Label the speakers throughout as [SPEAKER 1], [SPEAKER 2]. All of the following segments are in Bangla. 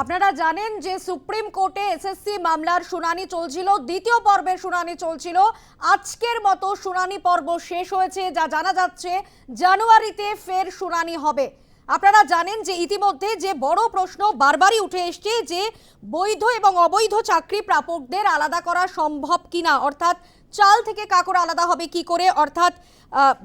[SPEAKER 1] আপনারা জানেন যে সুপ্রিম কোর্টে এসএসসি মামলার শুনানি চলছিল, দ্বিতীয় পর্বের শুনানি চলছিল। আজকের মতো শুনানি পর্ব শেষ হয়েছে, যা জানা যাচ্ছে জানুয়ারিতে ফের শুনানি হবে। আপনারা জানেন যে ইতিমধ্যে যে বড় প্রশ্ন বারবারই উঠে এসছে যে বৈধ এবং অবৈধ চাকরি প্রাপকদের আলাদা করা সম্ভব কিনা? অর্থাৎ চাল থেকে কাকর আলাদা হবে কি করে? অর্থাৎ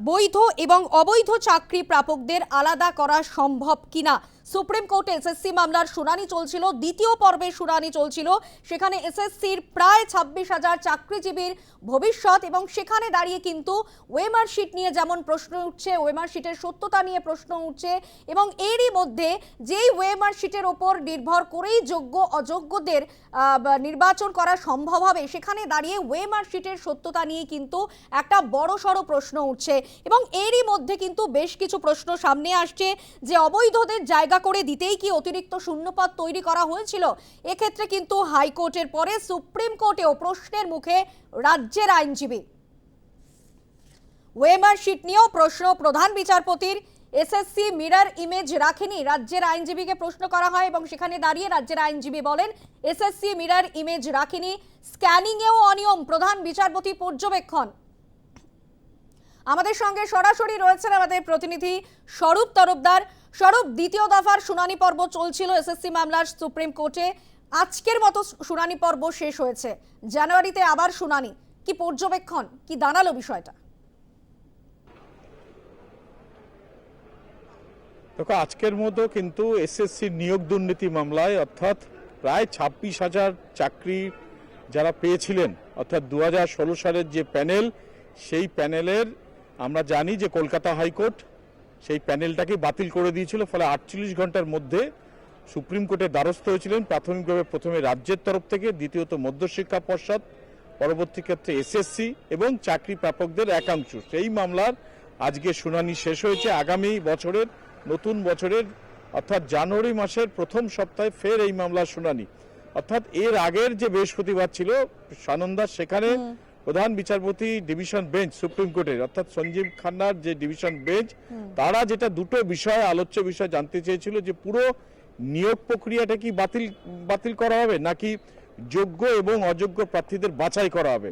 [SPEAKER 1] বৈধ এবং অবৈধ চাকরি প্রাপকদের আলাদা করা সম্ভব কিনা? সুপ্রিম কোর্টে এসএসসি মামলার শুনানি চলছিল, দ্বিতীয় পর্বে শুনানি চলছিল। সেখানে এসএসসির প্রায় ছাব্বিশ হাজার চাকরিজীবীর ভবিষ্যৎ এবং সেখানে দাঁড়িয়ে কিন্তু ওয়েমার শিট নিয়ে যেমন প্রশ্ন উঠছে, ওয়েমার শিটের সত্যতা নিয়ে প্রশ্ন উঠছে এবং এরই মধ্যে যেই ওয়েমার শিটের ওপর নির্ভর করেই যোগ্য, অযোগ্যদের নির্বাচন করা সম্ভব হবে, সেখানে দাঁড়িয়ে ওয়েমার শিটের সত্যতা নিয়ে কিন্তু একটা বড় সড়ো প্রশ্ন উঠছে এবং এরই মধ্যে কিন্তু বেশ কিছু প্রশ্ন সামনে আসছে যে অবৈধদের জায়গা করে দিতেই কি অতিরিক্ত শূন্যপদ তৈরি করা হয়েছিল? এক্ষেত্রে কিন্তু হাইকোর্টের পরে সুপ্রিম কোর্টেও প্রশ্নের মুখে রাজ্যের আইনজীবী। ওয়েমার শিট নিয়েও প্রশ্ন প্রধান বিচারপতির এসএসসি মিরর ইমেজ রাখেনি রাজ্যের আইনজীবীকে প্রশ্ন করা হয় এবং সেখানে দাঁড়িয়ে রাজ্যের আইনজীবী বলেন, এসএসসি মিরর ইমেজ রাখেনি, স্ক্যানিংয়েও অনিয়ম, প্রধান বিচারপতি পর্যবেক্ষণ। আমাদের সঙ্গে সরাসরি রয়েছেন আমাদের প্রতিনিধি স্বরূপ তরফদার স্বরূপ, দ্বিতীয় দফার শুনানি পর্ব চলছিল এসএসসি মামলার সুপ্রিম কোর্টে। আজকের মতো শুনানি পর্ব শেষ হয়েছে। জানুয়ারিতে আবার শুনানি। কি পর্যবেক্ষণ? কি দাঁড়াল বিষয়টা?
[SPEAKER 2] দেখো, আজকের মতো কিন্তু এসএসসি নিয়োগ দুর্নীতি মামলায় অর্থাৎ প্রায় ছাব্বিশ হাজার চাকরি যারা পেয়েছিলেন, অর্থাৎ দু হাজার ষোলো সালের যে প্যানেল, সেই প্যানেলের আমরা জানি যে কলকাতা হাইকোর্ট সেই প্যানেলটাকে বাতিল করে দিয়েছিল, ফলে আটচল্লিশ ঘণ্টার মধ্যে সুপ্রিম কোর্টের দ্বারস্থ হয়েছিলেন প্রাথমিকভাবে প্রথমে রাজ্যের তরফ থেকে, দ্বিতীয়ত মধ্যশিক্ষা পর্ষদ, পরবর্তী ক্ষেত্রে এসএসসি এবং চাকরি প্রাপকদের একাংশ। সেই মামলার আজকে শুনানি শেষ হয়েছে। আগামী বছরের, নতুন বছরের, অর্থাৎ জানুয়ারি মাসের প্রথম সপ্তাহে ফের এই মামলার শুনানি। অর্থাৎ এর আগের যে বৃহস্পতিবার ছিল, সানন্দা, সেখানে প্রধান বিচারপতি ডিভিশন বেঞ্চ সুপ্রিম কোর্টের অর্থাৎ সঞ্জীব খান্নার যে ডিভিশন বেঞ্চ তারা যেটা দুটো বিষয় আলোচ্য বিষয় জানতে চেয়েছিল যে পুরো নিয়োগ প্রক্রিয়াটা কি বাতিল বাতিল করা হবে নাকি যোগ্য এবং অযোগ্য প্রার্থীদের বাছাই করা হবে?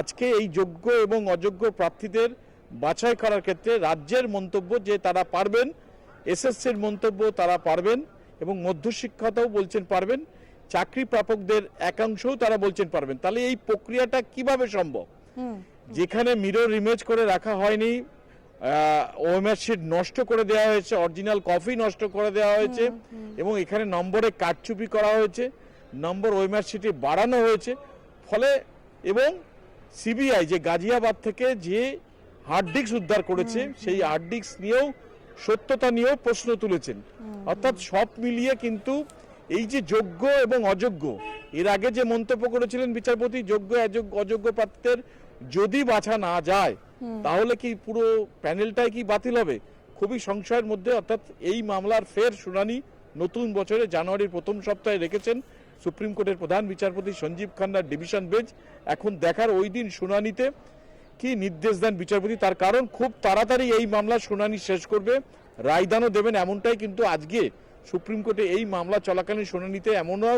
[SPEAKER 2] আজকে এই যোগ্য এবং অযোগ্য প্রার্থীদের বাছাই করার ক্ষেত্রে রাজ্যের মন্তব্য যে তারা পারবেন এসএসসির মন্তব্য তারা পারবেন এবং মধ্যশিক্ষাটাও বলছেন পারবেন। চাকরি প্রাপকদের একাংশও তারা বলছেন পারবেন। তাহলে এই প্রক্রিয়াটা কীভাবে সম্ভব? যেখানে মিরর ইমেজ করে রাখা হয়নি ওএমআর শিট নষ্ট করে দেওয়া হয়েছে অরিজিনাল কপি নষ্ট করে দেওয়া হয়েছে এবং এখানে নম্বরে কারচুপি করা হয়েছে নম্বর ওএমআর শিটে বাড়ানো হয়েছে। ফলে এবং সিবিআই যে গাজিয়াবাদ থেকে যে হার্ড ডিস্ক উদ্ধার করেছে সেই হার্ড ডিস্ক নিয়েও সত্যতা নিয়েও প্রশ্ন তুলেছেন। অর্থাৎ সব মিলিয়ে কিন্তু এই যে যোগ্য এবং অযোগ্য এর আগে যে মন্তব্য করেছিলেন বিচারপতি যোগ্য অযোগ্য প্রার্থীদের যদি বাছা না যায় তাহলে কি পুরো প্যানেলটাই কি বাতিল হবে? খুবই সংশয়ের মধ্যে অর্থাৎ এই মামলার ফের শুনানি নতুন বছরে জানুয়ারির প্রথম সপ্তাহে রেখেছেন সুপ্রিম কোর্টের প্রধান বিচারপতি সঞ্জীব খান্নার ডিভিশন বেঞ্চ। এখন দেখার ওই দিন শুনানিতে কি নির্দেশ দেন বিচারপতি? তার কারণ খুব তাড়াতাড়ি এই মামলার শুনানি শেষ করবে। রায়দানও দেবেন এমনটাই কিন্তু আজকে সুপ্রিম কোর্টে এই মামলা চলাকালীন শুনানিতে এমনও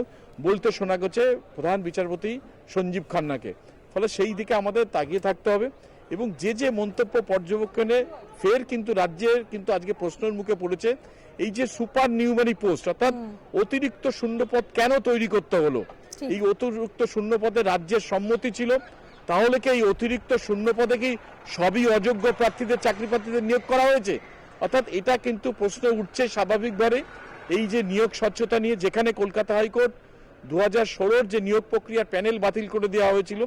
[SPEAKER 2] বলতে শোনা গেছে প্রধান বিচারপতি সঞ্জীব খান্নাকে। ফলে সেই দিকে আমাদের তাকিয়ে থাকতে হবে এবং যে যে মন্তব্য পর্যবেক্ষণে ফের কিন্তু রাজ্যের কিন্তু আজকে প্রশ্নের মুখে পড়েছে এই যে সুপার নিউমারি পোস্ট অর্থাৎ অতিরিক্ত শূন্যপদ কেন তৈরি করতে হলো? এই অতিরিক্ত শূন্যপদে রাজ্যের সম্মতি ছিল তাহলে কি এই অতিরিক্ত শূন্যপদে কি সবই অযোগ্য প্রার্থীদের চাকরি প্রার্থীদের নিয়োগ করা হয়েছে? অর্থাৎ এটা কিন্তু প্রশ্ন উঠছে স্বাভাবিকভাবে। এই যে নিয়োগ স্বচ্ছতা নিয়ে যেখানে কলকাতা হাইকোর্ট দু হাজার ষোলোর যে নিয়োগ প্রক্রিয়ার প্যানেল বাতিল করে দেওয়া হয়েছিল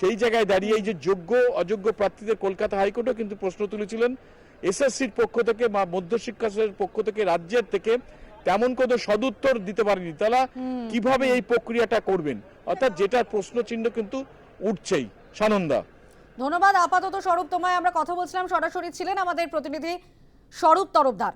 [SPEAKER 2] সেই জায়গায় দাঁড়িয়ে এই যে যোগ্য অযোগ্য প্রার্থীদের কলকাতা হাইকোর্টও কিন্তু প্রশ্ন তুলেছিলেন। এসএসসির পক্ষ থেকে বা মধ্যশিক্ষার পক্ষ থেকে রাজ্যের থেকে তেমন কোনো সদুত্তর দিতে পারেনি। তারা কীভাবে এই প্রক্রিয়াটা করবেন? অর্থাৎ যেটার প্রশ্ন চিহ্ন কিন্তু উঠছেই। সানন্দা।
[SPEAKER 1] ধন্যবাদ। আপাতত স্বরূপ তোমায় আমরা কথা বলছিলাম। সরাসরি ছিলেন আমাদের প্রতিনিধি স্বরূপ তরফদার।